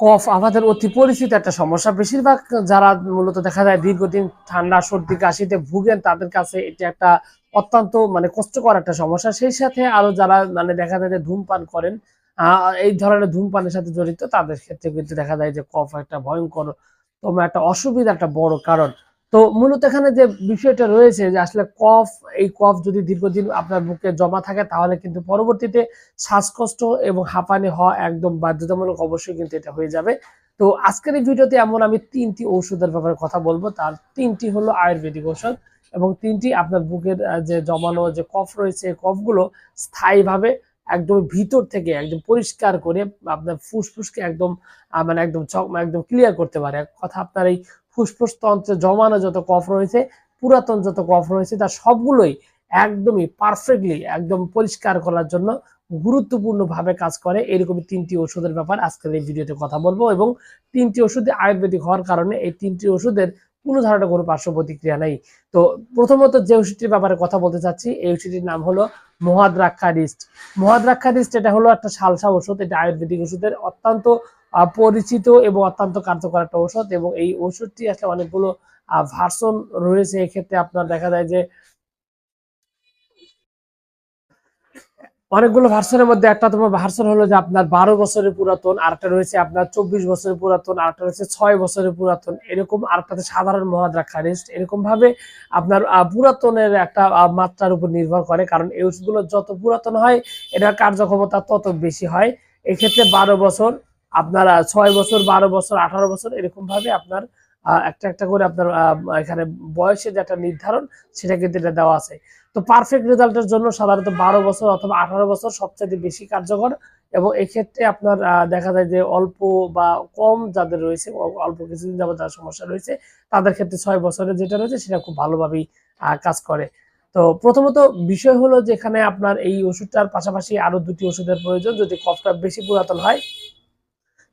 কফ, আমাদের অতি পরিচিত একটা সমস্যা। বেশিরভাগ যারা মূলত দেখা যায় দীর্ঘদিন ঠান্ডা, সর্দি, কাশিতে ভুগেন, তাদের কাছে এটা একটা অত্যন্ত মানে কষ্টকর একটা সমস্যা। সেই সাথে আরও যারা মানে দেখা যায় যে ধূমপান করেন এই ধরনের ধূমপানের সাথে জড়িত, তাদের ক্ষেত্রে কিন্তু দেখা যায় যে কফ একটা ভয়ঙ্কর তোমার একটা অসুবিধা একটা বড় কারণ। তো মূলত এখানে যে বিষয়টা রয়েছে যে আসলে কফ, এই কফ যদি দীর্ঘদিন আপনার বুকে জমা থাকে, তাহলে কিন্তু পরবর্তীতে শ্বাসকষ্ট এবং হাঁপানি হওয়া একদম বাধ্যতামূলক অবশ্যই কিন্তু এটা হয়ে যাবে। তো আজকের এই ভিডিওতে এমন আমি তিনটি ঔষধের ব্যাপারে কথা বলব। তার তিনটি হলো আয়ুর্বেদিক ঔষধ এবং তিনটি আপনার বুকের যে জমানো যে কফ রয়েছে কফগুলো স্থায়ীভাবে একদম ভিতর থেকে একদম পরিষ্কার করে আপনার ফুসফুসকে একদম মানে একদম একদম ক্লিয়ার করতে পারে। কথা আপনার এই ফুসফুস তন্ত্রে জমানো যত কফ রয়েছে, পুরাতন যত কফ রয়েছে তার সবগুলোই একদমই পারফেক্টলি একদম পরিষ্কার করার জন্য গুরুত্বপূর্ণ ভাবে কাজ করে। এরকমই তিনটি ওষুধের ব্যাপার আজকের এই ভিডিওতে কথা বলব এবং তিনটি ওষুধে আয়ুর্বেদিক হওয়ার কারণে এই তিনটি ওষুধের কোনো ধরনের কোনো পার্শ্ব প্রতিক্রিয়া নেই। তো প্রথমত যে ওষুধটির ব্যাপারে কথা বলতে চাচ্ছি, এই ওষুধটির নাম হলো মহাদ্রাক্ষা রিস্ট মহাদ্রাক্ষা রিস্ট এটা হলো একটা সালসা ওষুধ এটা আয়ুর্বেদিক ওষুধের অত্যন্ত পরিচিত এবং অত্যন্ত কার্যকর একটা ওষুধ এবং এই ওষুধটি আসলে অনেকগুলো ভার্সন রয়েছে। এক্ষেত্রে আপনার দেখা যায় যে অনেকগুলো ভার্সনের মধ্যে একটা তোমার ভার্সন হলো যে আপনার বারো বছরের পুরাতন, আরেকটা রয়েছে আপনার চব্বিশ বছরের পুরাতন, আরেকটা রয়েছে ছয় বছরের পুরাতন। এরকম আরেকটাতে সাধারণ মহাদ্রাক্ষা রেস্ট এরকম ভাবে আপনার পুরাতনের একটা মাত্রার উপর নির্ভর করে, কারণ ওষুধগুলো যত পুরাতন হয়, এটার কার্যক্ষমতা তত বেশি হয়। এক্ষেত্রে বারো বছর, আপনার ছয় বছর, বারো বছর, আঠারো বছর এরকম ভাবে আপনার একটা একটা করে আপনার এখানে বয়সের যে একটা নির্ধারণ, সেটা কিন্তু এটা দেওয়া আছে। তো পারফেক্ট রেজাল্টের জন্য সাধারণত বারো বছর অথবা আঠারো বছর সবচেয়ে বেশি কার্যকর এবং এক্ষেত্রে আপনার দেখা যায় যে অল্প বা কম যাদের রয়েছে অল্প কিছুদিন যাবত যার সমস্যা রয়েছে, তাদের ক্ষেত্রে ছয় বছরের যেটা রয়েছে, সেটা খুব ভালোভাবেই কাজ করে। তো প্রথমত বিষয় হলো যে এখানে আপনার এই ওষুধটার পাশাপাশি আরও দুটি ওষুধের প্রয়োজন, যদি কফটা বেশি পুরাতন হয়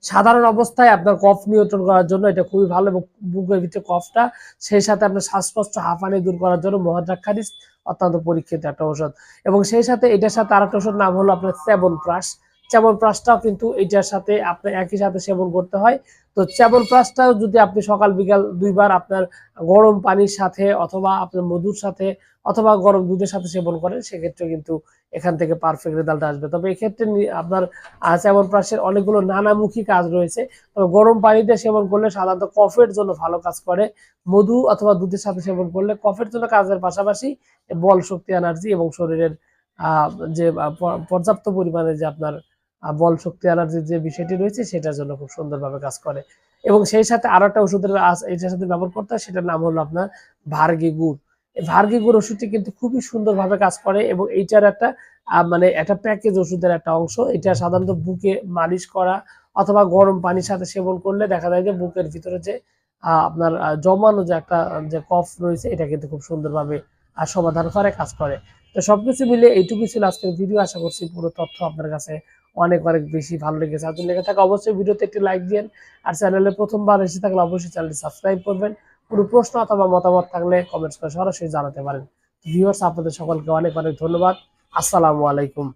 সাধারণ অবস্থায় আপনার কফ নিয়ন্ত্রণ করার জন্য এটা খুবই ভালো এবং বুকের ভিতরে কফটা সেই সাথে আপনার শ্বাসকষ্ট, হাঁপানি দূর করার জন্য মহাদ্রাক্ষারিস অত্যন্ত পরীক্ষিত একটা ওষুধ এবং সেই সাথে এটার সাথে আরেকটা ওষুধ নাম হলো আপনার সেবন প্রাস চ্যাবন প্রাসটাও কিন্তু এটার সাথে আপনার একই সাথে সেবন করতে হয়। তো চ্যাবন প্রাসটাও যদি আপনি সকাল বিকাল দুইবার আপনার গরম পানির সাথে অথবা আপনার মধুর সাথে অথবা গরম দুধের সাথে সেবন করেন সেক্ষেত্রে কিন্তু এখান থেকে পারফেক্ট রেজাল্ট আসবে। তবে এক্ষেত্রে আপনার চ্যাবন প্রাসের অনেকগুলো নানামুখী কাজ রয়েছে। তবে গরম পানিতে সেবন করলে সাধারণত কফের জন্য ভালো কাজ করে। মধু অথবা দুধের সাথে সেবন করলে কফের জন্য কাজের পাশাপাশি বল শক্তি এনার্জি এবং শরীরের আহ, যে পর্যাপ্ত পরিমাণে যে আপনার বল শক্তি এনার্জির যে বিষয়টি রয়েছে সেটার জন্য খুব সুন্দরভাবে কাজ করে। এবং সেই সাথে আরও একটা ওষুধের এটার সাথে ব্যবহার করতে হয়, সেটার নাম হলো আপনার ভার্গি গুড়। ভার্গি গুড় ওষুধটি কিন্তু খুবই সুন্দরভাবে কাজ করে এবং এইটার একটা মানে একটা প্যাকেজ ওষুধের একটা অংশ। এটা সাধারণত বুকে মালিশ করা অথবা গরম পানির সাথে সেবন করলে দেখা যায় যে বুকের ভিতরে যে আপনার জমানো যে একটা, যে কফ রয়েছে, এটা কিন্তু খুব সুন্দরভাবে আহ, সমাধান করে কাজ করে। তো সবকিছু মিলে এইটুকু ছিল আজকের ভিডিও। আশা করছি পুরো তথ্য আপনার কাছে অনেক অনেক বেশি ভালো লেগেছে। আর লেগে থাকে অবশ্যই ভিডিওতে একটি লাইক দিন আর চ্যানেলে প্রথমবার এসে থাকলে অবশ্যই চ্যানেলটি সাবস্ক্রাইব করবেন। কোনো প্রশ্ন অথবা মতামত থাকলে কমেন্টস করে সরাসরি জানাতে পারেন। ভিউয়ার্স আপনাদের সকলকে অনেক অনেক ধন্যবাদ। আসসালামু আলাইকুম।